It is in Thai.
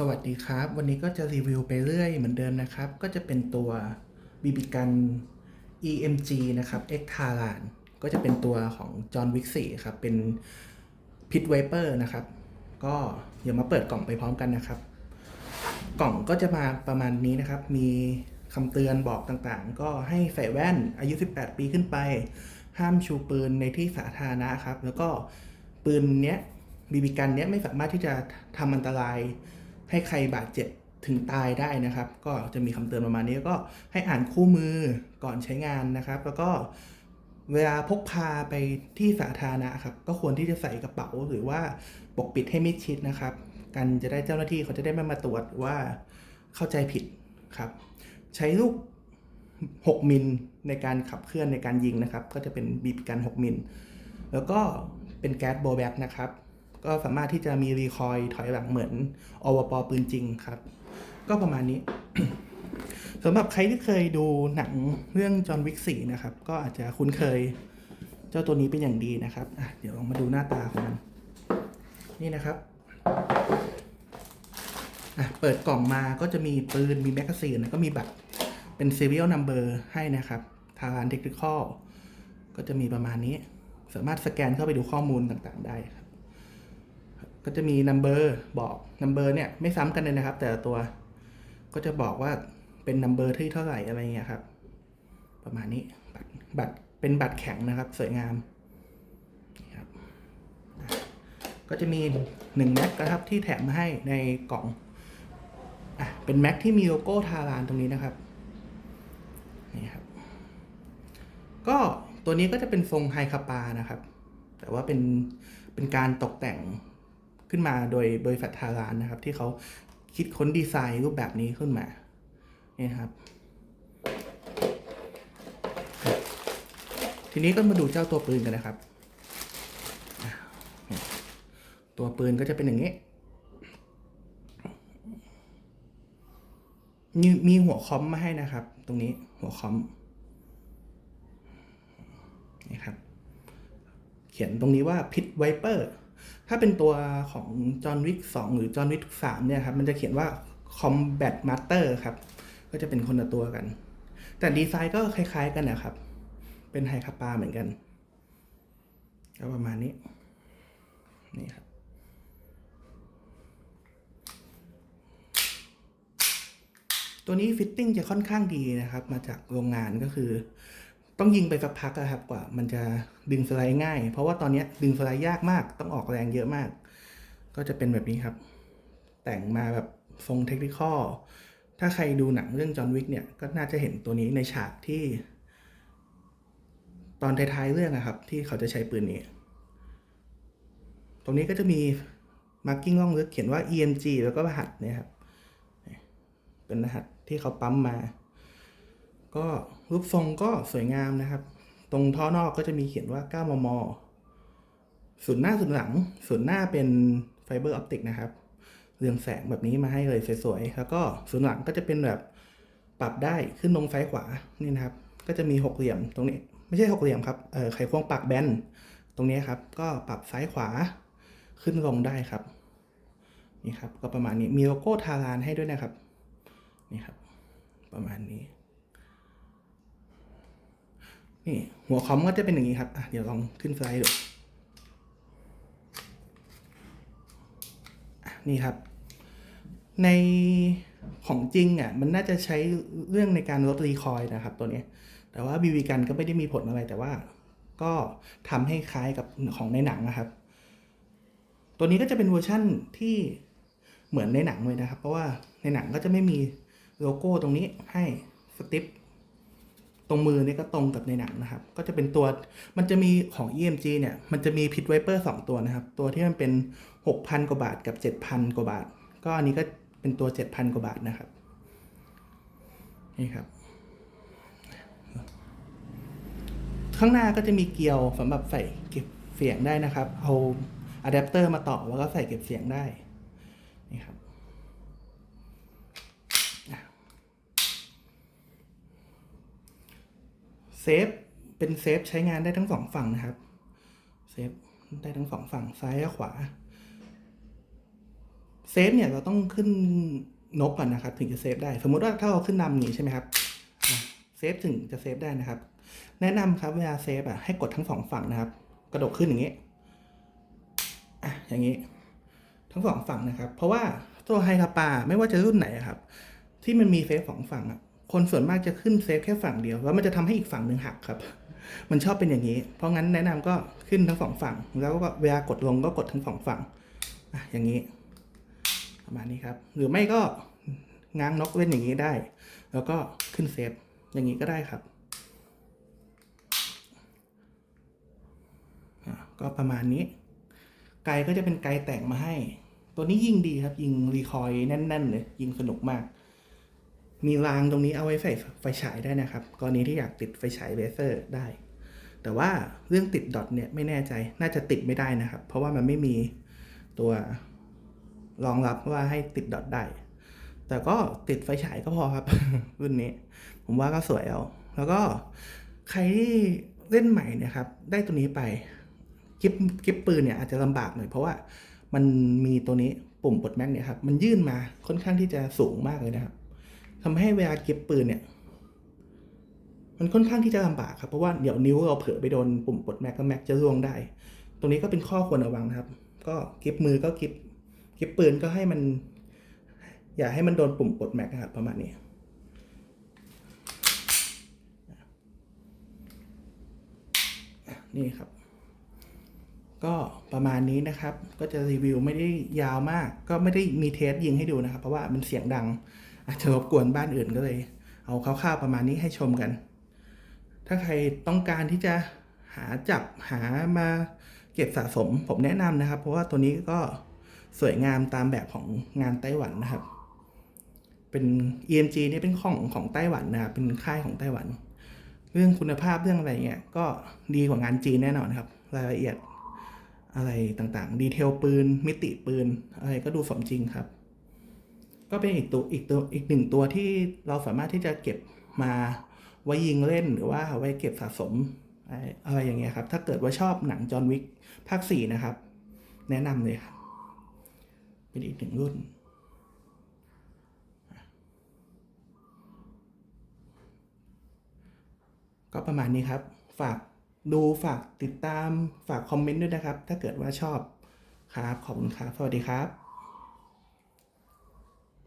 สวัสดีครับ วันนี้ก็จะรีวิวไปเรื่อยเหมือนเดิมนะครับ ก็จะเป็นตัวบีบีกัน EMG นะครับ X t a r a n ก็จะเป็นตัวของจอห์นวิกซี่ครับ เป็นพิทไวเปอร์นะครับ ก็เดี๋ยวมาเปิดกล่องไปพร้อมกันนะครับ กล่องก็จะมาประมาณนี้นะครับ มีคำเตือนบอกต่างๆ ก็ให้ใส่แว่นอายุ 18 ปีขึ้นไป ห้ามชูปืนในที่สาธารณะครับ แล้วก็ปืนเนี้ยบีบีกันเนี้ยไม่สามารถที่จะทำอันตราย ให้ใครบาดเจ็บถึงตายได้นะครับ ก็จะมีคำเตือนประมาณนี้ก็ให้อ่านคู่มือก่อนใช้งานนะครับ แล้วก็เวลาพกพาไปที่สาธารณะครับ ก็ควรที่จะใส่กระเป๋าหรือว่าปกปิดให้มิดชิดนะครับ กันจะได้เจ้าหน้าที่เขาจะได้ไม่มาตรวจว่าเข้าใจผิดครับ ใช้ลูก 6 มิลในการขับเคลื่อนในการยิงนะครับ ก็จะเป็นบีบกัน 6 มิล แล้วก็เป็นแก๊สโบแบ็กนะครับ ก็สามารถที่จะมีรีคอยถอยหลังเหมือนอวปปืนจริงครับ ก็ประมาณนี้สำหรับใครที่เคยดูหนังเรื่องจอห์นวิกสี่นะครับ ก็อาจจะคุ้นเคยเจ้าตัวนี้เป็นอย่างดีนะครับเดี๋ยวลองมาดูหน้าตาของมัน นี่นะครับเปิดกล่องมาก็จะมีปืน มีแมกกาซีนก็มีบัตรเป็น serial number ให้นะครับ ทางร้านเทคนิคอลก็จะมีประมาณนี้ สามารถสแกนเข้าไปดูข้อมูลต่างๆได้ ก็จะมี number บอก number เนี่ยไม่ซ้ำกันเลยนะครับ แต่ละตัวก็จะบอกว่าเป็น number ที่เท่าไหร่อะไรเงี้ยครับ ประมาณนี้บัตรบัตรเป็นบัตรแข็งนะครับ สวยงามนี่ครับก็จะมีหนึ่งแม็กนะครับที่แถมมาให้ในกล่องอะเป็นแม็กที่มีโลโก้ทารานตรงนี้นะครับนี่ครับ ก็ตัวนี้ก็จะเป็นทรงไฮคาปานะครับ แต่ว่าเป็นเป็นการตกแต่ง ขึ้นมาโดยบริษัททารานนะครับ ที่เขาคิดค้นดีไซน์รูปแบบนี้ขึ้นมานี่ครับ ทีนี้ก็มาดูเจ้าตัวปืนกันนะครับ ตัวปืนก็จะเป็นอย่างนี้มีมีหัวคอมมาให้นะครับ ตรงนี้หัวคอมนี่ครับ เขียนตรงนี้ว่าพิทไวเปอร์ ถ้าเป็นตัวของจอห์นวิกสองหรือจอห์นวิกสามเนี่ยครับ มันจะเขียนว่า Combat Master ครับ ก็จะเป็นคนละตัวกัน แต่ดีไซน์ก็คล้าย ๆ กันนะครับ เป็นไฮคาปาเหมือนกันก็ประมาณนี้ นี่ครับตัวนี้ฟิตติ้งจะค่อนข้างดีนะครับ มาจากโรงงานก็คือ ต้องยิงไปสักพักอะครับกว่า มันจะดึงสไลด์ง่าย เพราะว่าตอนนี้ดึงสไลด์ยากมาก ต้องออกแรงเยอะมาก ก็จะเป็นแบบนี้ครับ แต่งมาแบบทรงเทคนิคอลถ้าใครดูหนังเรื่องจอห์นวิกเนี่ย ก็น่าจะเห็นตัวนี้ในฉากที่ ตอนท้ายๆเรื่องนะครับ ที่เขาจะใช้ปืนนี้ ตรงนี้ก็จะมีมาร์กิ้งล่องลึกเขียนว่า EMG แล้วก็รหัสเนี่ยครับ เป็นรหัสที่เขาปั๊มมา ก็ รูปทรงก็สวยงามนะครับ ตรงท่อนอกก็จะมีเขียนว่า 9 มม ส่วนหน้าส่วนหลัง ส่วนหน้าเป็นไฟเบอร์ออปติกนะครับ เรืองแสงแบบนี้มาให้เลยสวยๆ แล้วก็ส่วนหลังก็จะเป็นแบบปรับได้ขึ้นลงซ้ายขวา นี่นะครับ ก็จะมีหกเหลี่ยมตรงนี้ ไม่ใช่หกเหลี่ยมครับ เออไขควงปากแบน ตรงนี้ครับ ก็ปรับซ้ายขวาขึ้นลงได้ครับ นี่ครับ ก็ประมาณนี้ มีโลโก้ทารานให้ด้วยนะครับ นี่ครับ ประมาณนี้ นี่หัวคอมก็จะเป็นอย่างนี้ครับอะเดี๋ยวลองขึ้นไลด์ดูนี่ครับ ในของจริงอะมันน่าจะใช้เรื่องในการลดรีคอยล์นะครับตัวนี้ แต่ว่าบีบีกันก็ไม่ได้มีผลอะไรแต่ว่า ก็ทำให้คล้ายกับของในหนังนะครับ ตัวนี้ก็จะเป็นเวอร์ชั่นที่เหมือนในหนังเลยนะครับ เพราะว่าในหนังก็จะไม่มีโลโก้ตรงนี้ให้สติป ตรงมือเนี่ยก็ตรงกับในหนังนะครับ ก็จะเป็นตัวมันจะมีของ EMG เนี่ย มันจะมีพิทไวเปอร์สองตัวนะครับ ตัวที่มันเป็น 6,000 กว่าบาทกับ 7,000 กว่าบาท ก็อันนี้ก็เป็นตัว 7,000 กว่าบาทนะครับ นี่ครับ ข้างหน้าก็จะมีเกลียวสำหรับใส่เก็บเสียงได้นะครับ เอาอะแดปเตอร์มาต่อแล้วก็ใส่เก็บเสียงได้ นี่ครับ เซ ฟเป็นเซฟใช้งานได้ทั้งสองฝั่งนะครับเซฟได้ทั้งสองฝั่งซ้ายและขวาเซฟเนี่ยเราต้องขึ้นนกก่อนนะครับ ถึงจะเซฟได้ สมมุติว่าถ้าเราขึ้นนำอย่างนี้ใช่ไหมครับเซฟถึงจะเซฟได้นะครับ แนะนำครับเวลาเซฟอะให้กดทั้งสองฝั่งนะครับ กระโดดขึ้นอย่างนี้อะอย่างนี้ ทั้งสองฝั่งนะครับ เพราะว่าตัวไฮคาปาไม่ว่าจะรุ่นไหนครับ ที่มันมีเซฟสองฝั่งอะ คนส่วนมากจะขึ้นเซฟแค่ฝั่งเดียว แล้วมันจะทำให้อีกฝั่งหนึ่งหักครับ มันชอบเป็นอย่างนี้ เพราะงั้นแนะนำก็ขึ้นทั้งสองฝั่ง แล้วก็เวลากดลงก็กดทั้งสองฝั่งอะอย่างนี้ ประมาณนี้ครับ หรือไม่ก็ง้างนกเล่นอย่างนี้ได้ แล้วก็ขึ้นเซฟอย่างนี้ก็ได้ครับก็ประมาณนี้ ไกลก็จะเป็นไกลแต่งมาให้ ตัวนี้ยิงดีครับ ยิงรีคอยแน่น ๆ เลย ยิงสนุกมาก มีรางตรงนี้เอาไว้ใส่ไฟฉายได้นะครับ กรณีที่อยากติดไฟฉายเลเซอร์ได้ แต่ว่าเรื่องติดดอทเนี่ยไม่แน่ใจ น่าจะติดไม่ได้นะครับ เพราะว่ามันไม่มีตัวรองรับว่าให้ติดดอทได้ แต่ก็ติดไฟฉายก็พอครับ รุ่นนี้ ผมว่าก็สวยแล้วแล้วก็ใครที่เล่นใหม่นะครับ ได้ตัวนี้ไปกิฟกิฟปืนเนี่ยอาจจะลำบากหน่อยเพราะว่ามันมีตัวนี้ปุ่มปลดแม็กเนี่ยครับ มันยื่นมาค่อนข้างที่จะสูงมากเลยนะครับ ทำให้เวลากิฟปืนเนี่ย มันค่อนข้างที่จะลำบากครับ เพราะว่าเดี๋ยวนิ้วเราเผลอไปโดนปุ่มปลดแม็กแล้วแม็กจะร่วงได้ ตรงนี้ก็เป็นข้อควรระวังนะครับ ก็กิฟมือก็กิฟกิฟปืนก็ให้มัน อย่าให้มันโดนปุ่มปลดแม็กนะครับประมาณนี้นี่ครับ ก็ประมาณนี้นะครับ ก็จะรีวิวไม่ได้ยาวมาก ก็ไม่ได้มีเทสยิงให้ดูนะครับ เพราะว่ามันเสียงดัง อาจจะรบกวนบ้านอื่นก็เลย เอาคร่าวๆประมาณนี้ให้ชมกัน ถ้าใครต้องการที่จะหาจับหามาเก็บสะสมผมแนะนำนะครับ เพราะว่าตัวนี้ก็สวยงามตามแบบของงานไต้หวันนะครับ เป็น EMG นี่เป็นของของไต้หวันนะครับเป็นค่ายของไต้หวัน เรื่องคุณภาพเรื่องอะไรเงี้ยก็ดีกว่างานจีนแน่นอนครับ รายละเอียดอะไรต่างๆ ดีเทลปืน มิติปืน อะไรก็ดูสมจริงครับ ก็เป็นอีกตัวอีกตัวอีกหนึ่งตัวที่เราสามารถที่จะเก็บมาไว้ยิงเล่นหรือว่าไว้เก็บสะสมอะไรอย่างเงี้ยครับ ถ้าเกิดว่าชอบหนังจอห์นวิกภาคสี่นะครับ แนะนำเลยครับ เป็นอีกหนึ่งรุ่น ก็ประมาณนี้ครับ ฝากดูฝากติดตามฝากคอมเมนต์ด้วยนะครับ ถ้าเกิดว่าชอบครับ ขอบคุณครับ สวัสดีครับ